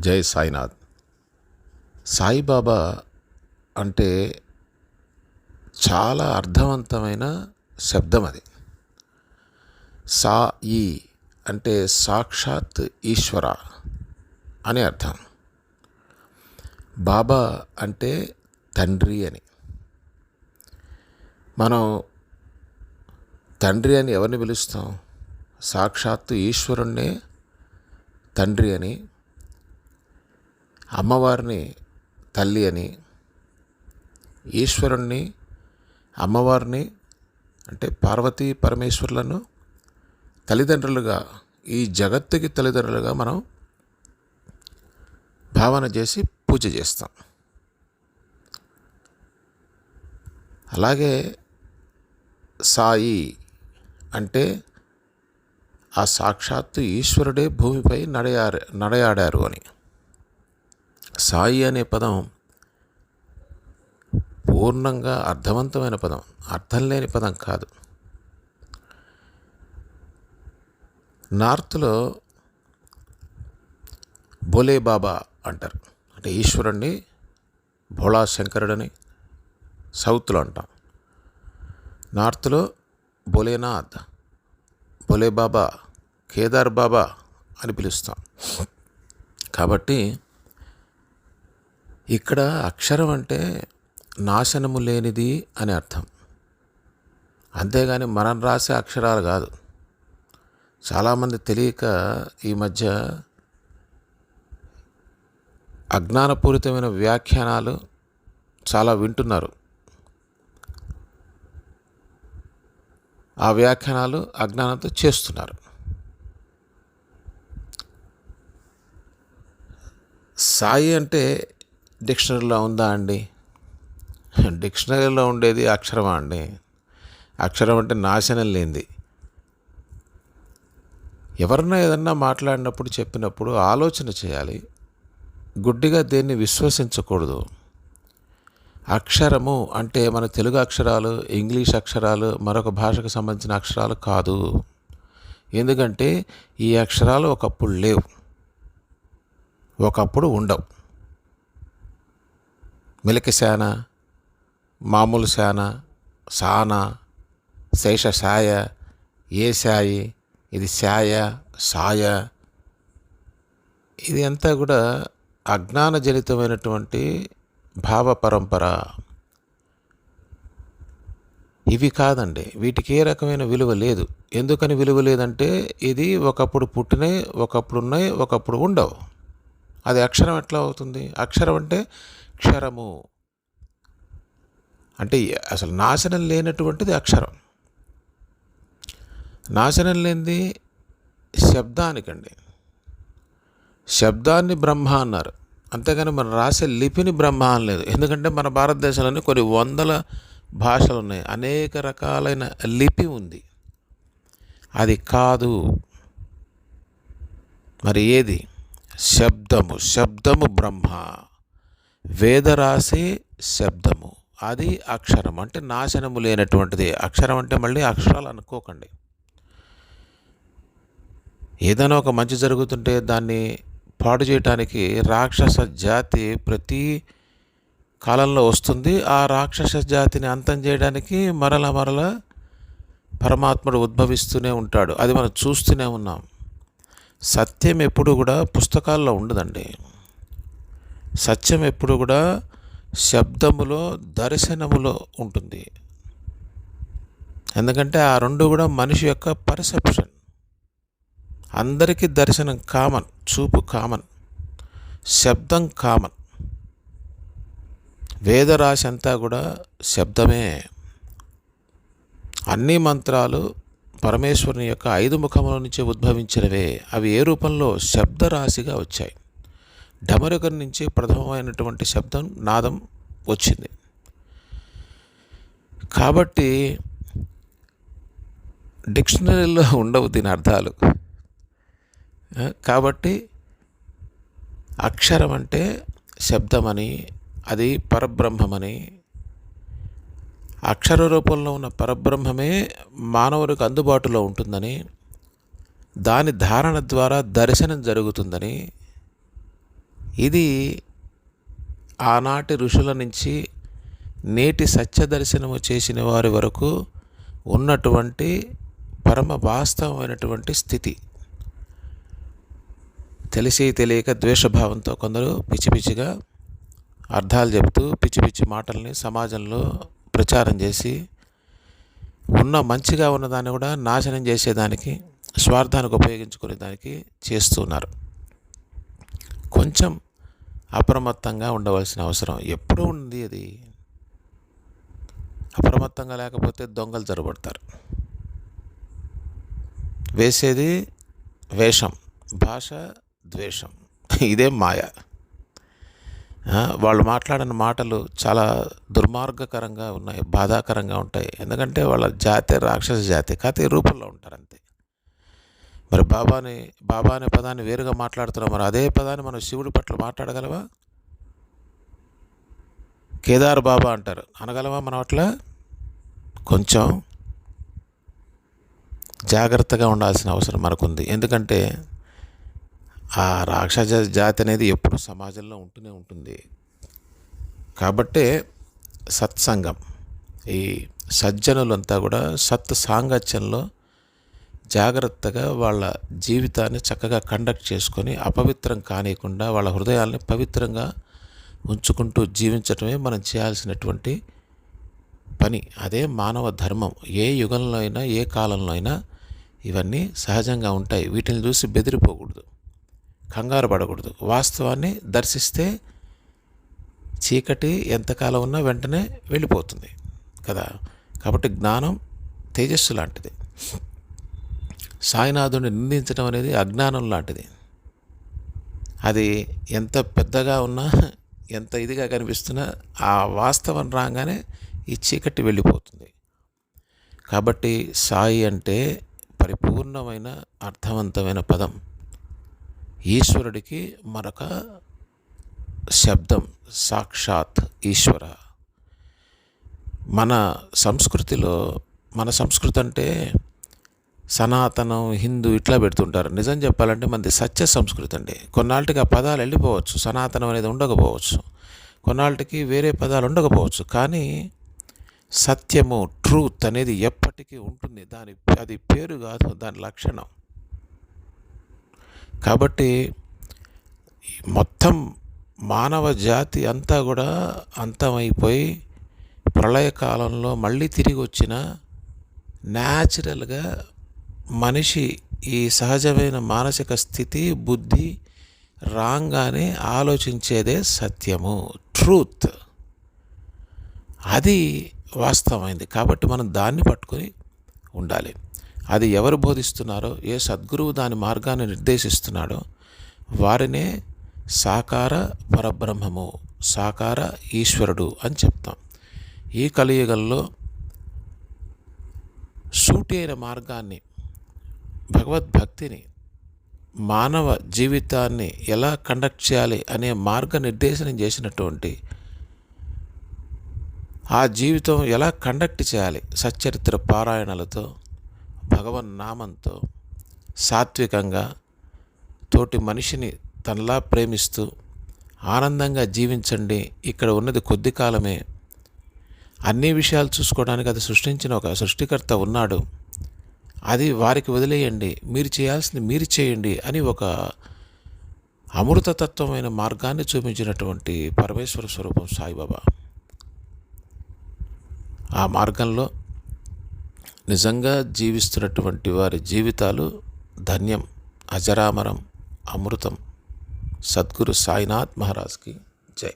జై సాయినాథ్. సాయిబాబా అంటే చాలా అర్థవంతమైన శబ్దం అది. సా ఈ అంటే సాక్షాత్ ఈశ్వర అని అర్థం. బాబా అంటే తండ్రి అని. మనం తండ్రి అని ఎవరిని పిలుస్తాం? సాక్షాత్తు ఈశ్వరుణ్ణే తండ్రి అని అమ్మవారిని తల్లి అని ఈశ్వరుణ్ణి అమ్మవారిని అంటే పార్వతీ పరమేశ్వరులను తల్లిదండ్రులుగా ఈ జగత్తుకి తల్లిదండ్రులుగా మనం భావన చేసి పూజ చేస్తాం. అలాగే సాయి అంటే ఆ సాక్షాత్తు ఈశ్వరుడే భూమిపై నడయారు నడయాడారు అని. సాయి అనే పదం పూర్ణంగా అర్థవంతమైన పదం అర్థం లేని పదం కాదు. నార్త్లో బోలే బాబా అంటారు. అంటే ఈశ్వరుణ్ణి భోళా శంకరుడని సౌత్లో అంటాం. నార్త్లో బోలేనాథ్ బోలే బాబా కేదార్ బాబా అని పిలుస్తాం. కాబట్టి ఇక్కడ అక్షరం అంటే నాశనము లేనిది అని అర్థం. అంతేగాని మనం రాసే అక్షరాలు కాదు. చాలామంది తెలియక ఈ మధ్య అజ్ఞానపూరితమైన వ్యాఖ్యానాలు చాలా వింటున్నారు. ఆ వ్యాఖ్యానాలు అజ్ఞానంతో చేస్తున్నారు. సాయి అంటే డిక్షనరీలో ఉందా అండి? డిక్షనరీలో ఉండేది అక్షరమా అండి? అక్షరం అంటే నాశనం లేనిది. ఎవరన్నా ఏదన్నా మాట్లాడినప్పుడు చెప్పినప్పుడు ఆలోచన చేయాలి. గుడ్డిగా దేన్ని విశ్వసించకూడదు. అక్షరము అంటే మన తెలుగు అక్షరాలు ఇంగ్లీష్ అక్షరాలు మరొక భాషకు సంబంధించిన అక్షరాలు కాదు. ఎందుకంటే ఈ అక్షరాలు ఒకప్పుడు లేవు. ఒకప్పుడు ఉండవు. మిలక శాన మామూలు శాన సాన శేష సాయ ఏ సాయి ఇది శాయ సాయ. ఇది అంతా కూడా అజ్ఞానజనితమైనటువంటి భావ పరంపర. ఇవి కాదండి. వీటికి ఏ రకమైన విలువ లేదు. ఎందుకని విలువ లేదంటే ఇది ఒకప్పుడు పుట్టినాయి ఒకప్పుడు ఉన్నాయి ఒకప్పుడు ఉండవు. అది అక్షరం ఎట్లా అవుతుంది? అక్షరం అంటే అక్షరము. అంటే అసలు నాశనం లేనటువంటిది అక్షరం. నాశనం లేనిది శబ్దానికండి. శబ్దాన్ని బ్రహ్మ అన్నారు. అంతేగాని మనం రాసే లిపిని బ్రహ్మ అనలేదు ఎందుకంటే మన భారతదేశంలోనే కొన్ని వందల భాషలు ఉన్నాయి అనేక రకాలైన లిపి ఉంది. అది కాదు. మరి ఏది? శబ్దము. శబ్దము బ్రహ్మ. వేదరాసే శబ్దము. అది అక్షరం అంటే నాశనము లేనటువంటిది. అక్షరం అంటే మళ్ళీ అక్షరాలు అనుకోకండి. ఏదైనా ఒక మంచి జరుగుతుంటే దాన్ని పాడు చేయటానికి రాక్షస జాతి ప్రతి కాలంలో వస్తుంది. ఆ రాక్షస జాతిని అంతం చేయడానికి మరల మరల పరమాత్ముడు ఉద్భవిస్తూనే ఉంటాడు. అది మనం చూస్తూనే ఉన్నాం. సత్యం ఎప్పుడు కూడా పుస్తకాల్లో ఉండదండి. సత్యం ఎప్పుడు కూడా శబ్దములో దర్శనములో ఉంటుంది. ఎందుకంటే ఆ రెండు కూడా మనిషి యొక్క పర్సెప్షన్. అందరికీ దర్శనం కామన్ చూపు కామన్ శబ్దం కామన్. వేదరాశి అంతా కూడా శబ్దమే. అన్ని మంత్రాలు పరమేశ్వరుని యొక్క ఐదు ముఖముల నుంచి ఉద్భవించినవే. అవి ఏ రూపంలో? శబ్దరాశిగా వచ్చాయి. డమరుగం నుంచి ప్రథమమైనటువంటి శబ్దం నాదం వచ్చింది. కాబట్టి డిక్షనరీలో ఉండవు దీని అర్థాలు. కాబట్టి అక్షరం అంటే శబ్దమని అది పరబ్రహ్మమని. అక్షర రూపంలో ఉన్న పరబ్రహ్మమే మానవులకు అందుబాటులో ఉంటుందని దాని ధారణ ద్వారా దర్శనం జరుగుతుందని ఇది ఆనాటి ఋషుల నుంచి నేటి సత్య దర్శనము చేసిన వారి వరకు ఉన్నటువంటి పరమ వాస్తవమైనటువంటి స్థితి. తెలిసి తెలియక ద్వేషభావంతో కొందరు పిచ్చి పిచ్చిగా అర్థాలు చెబుతూ పిచ్చి పిచ్చి మాటల్ని సమాజంలో ప్రచారం చేసి ఉన్న మంచిగా ఉన్నదాన్ని కూడా నాశనం చేసేదానికి స్వార్థానికి ఉపయోగించుకునే దానికి చేస్తున్నారు కొంచెం అప్రమత్తంగా ఉండవలసిన అవసరం. ఎప్పుడూ ఉంది అది. అప్రమత్తంగా లేకపోతే దొంగలు జరబడతారు వేసేది వేషం భాష ద్వేషం. ఇదే మాయ. వాళ్ళు మాట్లాడిన మాటలు చాలా దుర్మార్గకరంగా ఉన్నాయి బాధాకరంగా ఉంటాయి. ఎందుకంటే వాళ్ళ జాతి రాక్షస జాతి కాకపోతే ఈ రూపంలో ఉంటారు అంతే. మరి బాబాని బాబా అనే పదాన్ని వేరుగా మాట్లాడుతున్నాం మరి అదే పదాన్ని మనం శివుడి పట్ల మాట్లాడగలవా? కేదార్ బాబా అంటారు. అనగలవా మనం అట్లా? కొంచెం జాగ్రత్తగా ఉండాల్సిన అవసరం మనకుంది. ఎందుకంటే ఆ రాక్షస జాతి అనేది ఎప్పుడు సమాజంలో ఉంటూనే ఉంటుంది. కాబట్టే సత్సంగం ఈ సజ్జనులంతా కూడా సత్ సాంగత్యంలో జాగ్రత్తగా వాళ్ళ జీవితాన్ని చక్కగా కండక్ట్ చేసుకొని అపవిత్రం కానియకుండా వాళ్ళ హృదయాల్ని పవిత్రంగా ఉంచుకుంటూ జీవించటమే మనం చేయాల్సినటువంటి పని. అదే మానవ ధర్మం. ఏ యుగంలో అయినా ఏ కాలంలో అయినా ఇవన్నీ సహజంగా ఉంటాయి. వీటిని చూసి బెదిరిపోకూడదు. కంగారు పడకూడదు. వాస్తవాన్ని దర్శిస్తే చీకటి ఎంతకాలం ఉన్నా వెంటనే వెళ్ళిపోతుంది కదా. కాబట్టి జ్ఞానం తేజస్సు లాంటిది. సాయినాథుడిని నిందించడం అనేది అజ్ఞానం లాంటిది. అది ఎంత పెద్దగా ఉన్నా ఎంత ఇదిగా కనిపిస్తున్నా ఆ వాస్తవం రాగానే ఈ చీకటి వెళ్ళిపోతుంది. కాబట్టి సాయి అంటే పరిపూర్ణమైన అర్థవంతమైన పదం. ఈశ్వరుడికి మరొక శబ్దం సాక్షాత్ ఈశ్వర. మన సంస్కృతిలో మన సంస్కృతి అంటే సనాతనం హిందూ ఇట్లా పెడుతుంటారు. నిజం చెప్పాలంటే మనది సత్య సంస్కృతి అండి. కొన్నాళ్ళకి ఆ పదాలు వెళ్ళిపోవచ్చు. సనాతనం అనేది ఉండకపోవచ్చు. కొన్నాళ్ళకి వేరే పదాలు ఉండకపోవచ్చు. కానీ సత్యము ట్రూత్ అనేది ఎప్పటికీ ఉంటుంది. దాని అది పేరు కాదు దాని లక్షణం. కాబట్టి మొత్తం మానవ జాతి అంతా కూడా అంతమైపోయి ప్రళయకాలంలో మళ్ళీ తిరిగి వచ్చిన న్యాచురల్గా మనిషి ఈ సహజమైన మానసిక స్థితి బుద్ధి రాగానే ఆలోచించేదే సత్యము ట్రూత్. అది వాస్తవమైంది. కాబట్టి మనం దాన్ని పట్టుకొని ఉండాలి. అది ఎవరు బోధిస్తున్నారో ఏ సద్గురువు దాని మార్గాన్ని నిర్దేశిస్తున్నాడో వారినే సాకార పరబ్రహ్మము సాకార ఈశ్వరుడు అని చెప్తాం. ఈ కలియుగంలో సూటి అయిన మార్గాన్ని భగవద్భక్తిని మానవ జీవితాన్ని ఎలా కండక్ట్ చేయాలి అనే మార్గనిర్దేశనం చేసినటువంటి ఆ జీవితం ఎలా కండక్ట్ చేయాలి సచ్చరిత్ర పారాయణలతో భగవన్ నామంతో సాత్వికంగా తోటి మనిషిని తనలా ప్రేమిస్తూ ఆనందంగా జీవించండి. ఇక్కడ ఉన్నది కొద్ది కాలమే అన్ని విషయాలు చూసుకోవడానికి అది సృష్టించిన ఒక సృష్టికర్త ఉన్నాడు. అది వారికి వదిలేయండి మీరు చేయాల్సింది మీరు చేయండి అని ఒక అమృతతత్వమైన మార్గాన్ని చూపించినటువంటి పరమేశ్వర స్వరూపం సాయిబాబా. ఆ మార్గంలో నిజంగా జీవిస్తున్నటువంటి వారి జీవితాలు ధన్యం అజరామరం అమృతం. సద్గురు సాయినాథ్ మహారాజ్కి జై.